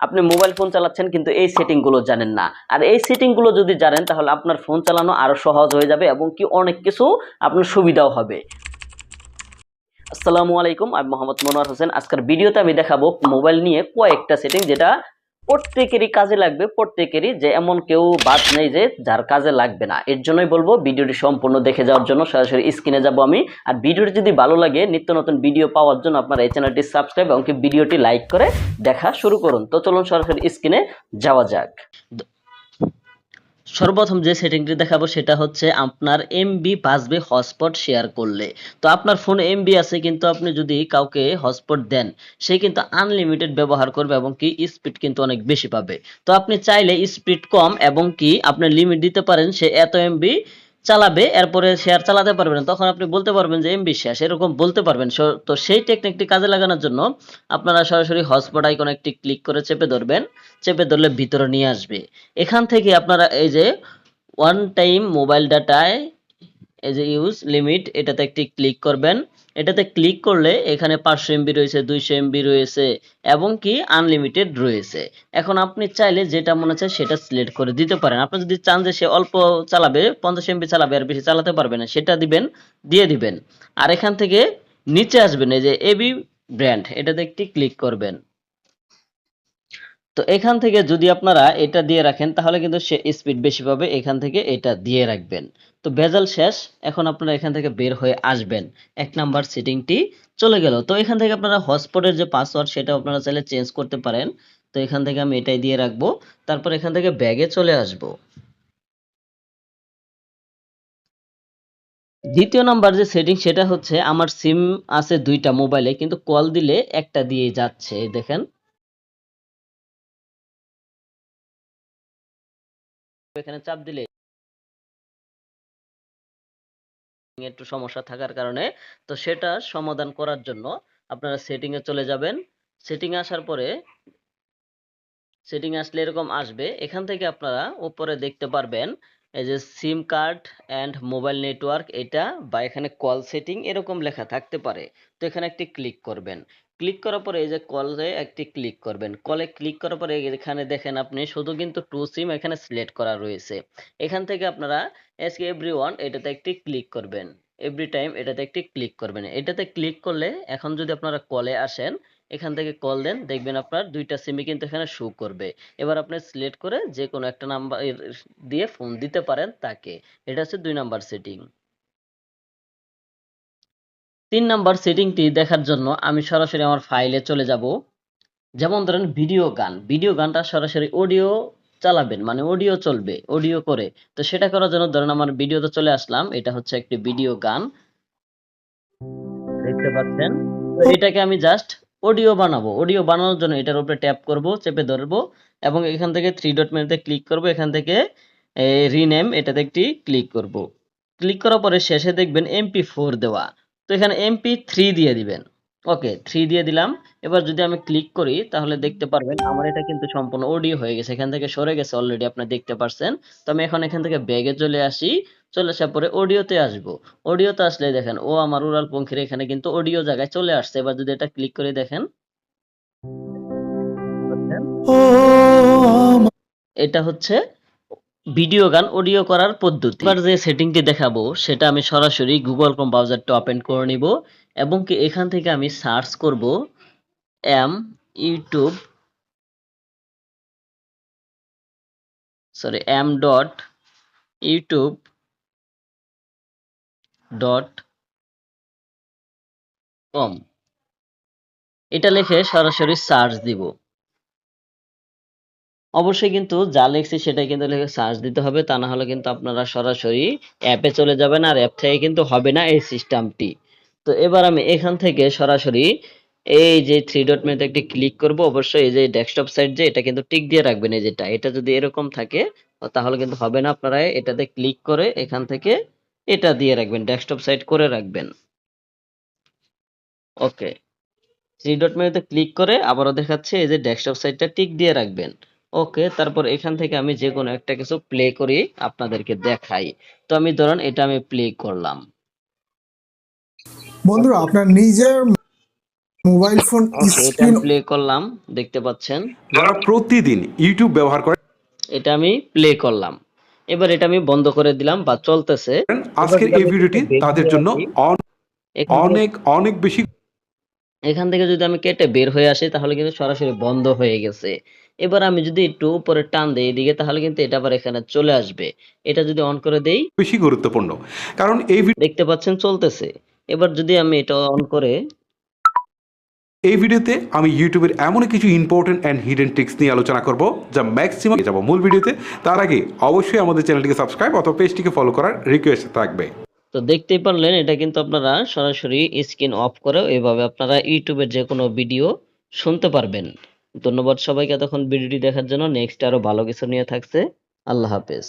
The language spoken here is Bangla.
আপনি মোবাইল ফোন চালাচ্ছেন কিন্তু এই সেটিংগুলো জানেন না। আর এই সেটিংগুলো যদি জানেন, তাহলে আপনার ফোন চালানো আরও সহজ হয়ে যাবে এবং কি অনেক কিছু আপনার সুবিধাও হবে। আসসালামু আলাইকুম, আমি মোহাম্মদ মনোয়ার হোসেন। আজকের ভিডিওতে আমি দেখাবো মোবাইল নিয়ে কয়েকটা সেটিং যেটা প্রত্যেকেরই কাজে লাগবে, প্রত্যেকেরই যে এমন কেউ বাদ নেই যে যার কাজে লাগবে না। এর জন্যই বলব, ভিডিওটি সম্পূর্ণ দেখে যাওয়ার জন্য সরাসরি স্ক্রিনে যাব আমি। আর ভিডিওটি যদি ভালো লাগে, নিত্য নতুন ভিডিও পাওয়ার জন্য আপনার এই চ্যানেলটি সাবস্ক্রাইব এবং ভিডিওটি লাইক করে দেখা শুরু করুন। তো চলুন সরাসরি স্ক্রিনে যাওয়া যাক। সর্বপ্রথম যে সেটিংটি দেখাবো সেটা হচ্ছে আপনার এমবি বাঁচবে হটস্পট শেয়ার করলে। তো আপনার ফোনে এমবি আছে, কিন্তু আপনি যদি কাউকে হটস্পট দেন, সে কিন্তু আনলিমিটেড ব্যবহার করবে এবং কি স্পিড কিন্তু অনেক বেশি পাবে। তো আপনি চাইলে স্পিড কম এবং কি আপনি লিমিট দিতে পারেন সে এত এমবি চালাবে, এরপরে শেয়ার চালাতে পারবেন তখন আপনি বলতে পারবেন যে, এমবি শেয়ার এরকম বলতে পারবেন। তো সেই টেকনিকটি কাজে লাগানোর জন্য আপনারা সরাসরি হটস্পট আইকন একটি ক্লিক করে চেপে ধরবেন। চেপে ধরলে ভিতরে নিয়ে আসবে। এখান থেকে আপনারা এই যে ওয়ান টাইম মোবাইল ডাটায় এই যে ইউজ লিমিট এটাতে একটি ক্লিক করবেন। এটাতে ক্লিক করলে এখানে পাঁচশো এমবি রয়েছে, দুইশো এমবি রয়েছে এবং কি আনলিমিটেড রয়েছে। এখন আপনি চাইলে যেটা মনে হচ্ছে সেটা সিলেক্ট করে দিতে পারেন। আপনি যদি চান যে সে অল্প চালাবে, পঞ্চাশ এমবি চালাবে আর বেশি চালাতে পারবে না, সেটা দিবেন, দিয়ে দিবেন। আর এখান থেকে নিচে আসবেন এই যে এবি ব্র্যান্ড এটাতে একটি ক্লিক করবেন। তো এখান থেকে যদি আপনারা এটা দিয়ে রাখেন, তাহলে কিন্তু সে স্পিড বেশি পাবে। এখান থেকে এটা দিয়ে রাখবেন। তো ভেজাল শেষ। এখন আপনারা এখান থেকে বের হয়ে আসবেন। এক নাম্বার সেটিংটি চলে গেল। তো এখান থেকে আপনারা হটস্পটের যে পাসওয়ার্ড সেটা আপনারা চাইলে চেঞ্জ করতে পারেন। তো এখান থেকে আমি এটাই দিয়ে রাখব। তারপর এখান থেকে ব্যাগে চলে আসব। দ্বিতীয় নাম্বার যে সেটিং সেটা হচ্ছে আমার সিম আছে দুইটা মোবাইলে কিন্তু কল দিলে একটা দিয়ে যাচ্ছে। দেখেন এখানে চাপ দিলে একটু সমস্যা থাকার কারণে, তো সেটা সমাধান করার জন্য আপনারা সেটিং এ চলে যাবেন। সেটিং আসার পরে সেটিং আসলে এরকম আসবে। এখান থেকে আপনারা উপরে দেখতে পারবেন এই যে SIM card and mobile network এটা বা এখানে কল সেটিং এরকম লেখা থাকতে পারে। তো এখানে একটি ক্লিক করবেন। ক্লিক করার পরে এই যে কলে একটি ক্লিক করবেন। কলে ক্লিক করার পরে এখানে দেখেন আপনি শুধু কিন্তু টু সিম এখানে সিলেক্ট করা রয়েছে। এখান থেকে আপনারা এসকে এভরি ওয়ান এটাতে একটি ক্লিক করবেন। এভরি টাইম এটাতে একটি ক্লিক করবেন। এটাতে ক্লিক করলে এখন যদি আপনারা কলে আসেন এখান থেকে কল দেন, দেখবেন আপনার দুইটা সিমই কিন্তু এখানে শো করবে। এবার আপনি সিলেক্ট করে যে কোনো একটা নাম্বার দিয়ে ফোন দিতে পারেন তাকে। এটা হচ্ছে দুই নাম্বার সেটিং তিন নাম্বার সেটিংটি দেখার জন্য আমি সরাসরি আমার ফাইলে চলে যাব। যেমন ধরেন ভিডিও গান। ভিডিও গানটা সরাসরি অডিও চালাবেন মানে অডিও চলবে অডিও করে। তো সেটা করার জন্য ধরেন আমার ভিডিওতে চলে আসলাম, এটা হচ্ছে একটি ভিডিও গান। দেখতে পাচ্ছেন? এটাকে আমি জাস্ট অডিও বানাবো। অডিও বানানোর জন্য এটার উপরে ট্যাপ করব, চেপে ধরবো এবং এখান থেকে থ্রি ডট মেনুতে ক্লিক করব। এখান থেকে রিনেম এটাতে একটি ক্লিক করব। ক্লিক করার পরে শেষে দেখবেন এমপি ফোর দেওয়া। তো এখানে এমপি থ্রি দিয়ে দিবেন। ওকে থ্রি দিয়ে দিলাম। এবার যদি আমি ক্লিক করি, তাহলে দেখতে পারবেন আমার এটা কিন্তু সম্পূর্ণ অডিও হয়ে গেছে। এখান থেকে সরে গেছে অলরেডি আপনারা দেখতে পারছেন। তো আমি এখন এখান থেকে ব্যাগে চলে আসি। চলে আসার পরে অডিওতে আসব। অডিওতে আসলে দেখেন, ও আমার উড়াল পঙ্খির এখানে কিন্তু অডিও জায়গায় চলে আসছে। এবার যদি এটা ক্লিক করে দেখেন। এটা হচ্ছে ভিডিও গান, অডিও করার পদ্ধতি। এবার যে সেটিংটি দেখাবো, সেটা আমি সরাসরি গুগল ক্রোম ব্রাউজারটা ওপেন করে নিব এবং কি এখান থেকে আমি সার্চ করব m YouTube sorry m dot YouTube dot com এটা লিখে সরাসরি সার্চ দিব। অবশ্যই কিন্তু যা লিখছি সেটাই কিন্তু লিখে সার্চ দিতে হবে, তা না হলে কিন্তু আপনারা সরাসরি অ্যাপে চলে যাবেন আর অ্যাপ থেকে কিন্তু হবে না এই সিস্টেমটি তো এবার আমি এখান থেকে সরাসরি এই যে থ্রি ডট মেনুতে একটি ক্লিক করব, অবশ্যই এই যে ডেস্কটপ সাইট যে, এটা কিন্তু টিক দিয়ে রাখবেন এই যেটা। এটা যদি এরকম থাকে, তাহলে কিন্তু হবে না আপনারা এটাতে ক্লিক করে এখান থেকে এটা দিয়ে রাখবেন ডেস্কটপ সাইট করে রাখবেন। ওকে থ্রি ডট মেনুতে ক্লিক করে আবারও দেখাচ্ছে এই যে ডেস্কটপ সাইটটা টিক দিয়ে রাখবেন। ওকে তারপর এখান থেকে আমি যে কোনো একটা কিছু প্লে করি আপনাদেরকে দেখাই। তো আমি ধরুন এটা আমি প্লে করলাম। বন্ধুরা আপনার নিজের মোবাইল ফোন এটা স্ক্রিন আমি প্লে করলাম দেখতে পাচ্ছেন। যারা প্রতিদিন ইউটিউব ব্যবহার করে এটা আমি প্লে করলাম। এবার এটা আমি বন্ধ করে দিলাম বা চলতেছে। আজকের এই ভিডিওটি তাদের জন্য অনেক অনেক বেশি এখান থেকে যদি আমি কেটে বের হয়ে আসি তাহলে কিন্তু সরাসরি বন্ধ হয়ে গেছে। এবার আমি যদি একটু উপরে টান দেই এদিকে তাহলে কিন্তু এটা আবার এখানে চলে আসবে। এটা যদি অন করে দেই বেশি গুরুত্বপূর্ণ। কারণ এই দেখতে পাচ্ছেন চলতেছে। এবার যদি আমি এটা অন করে এই ভিডিওতে আমি ইউটিউবের এমন কিছু ইম্পর্টেন্ট অ্যান্ড হিডেন ট্রিক্স নিয়ে আলোচনা করব যা ম্যাক্সিমাম যাব। মূল ভিডিওতে তার আগে অবশ্যই আমাদের চ্যানেলটিকে সাবস্ক্রাইব অথবা পেজটিকে ফলো করার রিকোয়েস্ট থাকবে। তো দেখতেই পারলেন, এটা কিন্তু আপনারা সরাসরি স্ক্রিন অফ করে এভাবে আপনারা ইউটিউবের যে কোনো ভিডিও শুনতে পারবেন। ধন্যবাদ সবাইকে তখন ভিডিওটি দেখার জন্য। নেক্সট আরও ভালো কিছু নিয়ে থাকছে। আল্লাহ হাফেজ।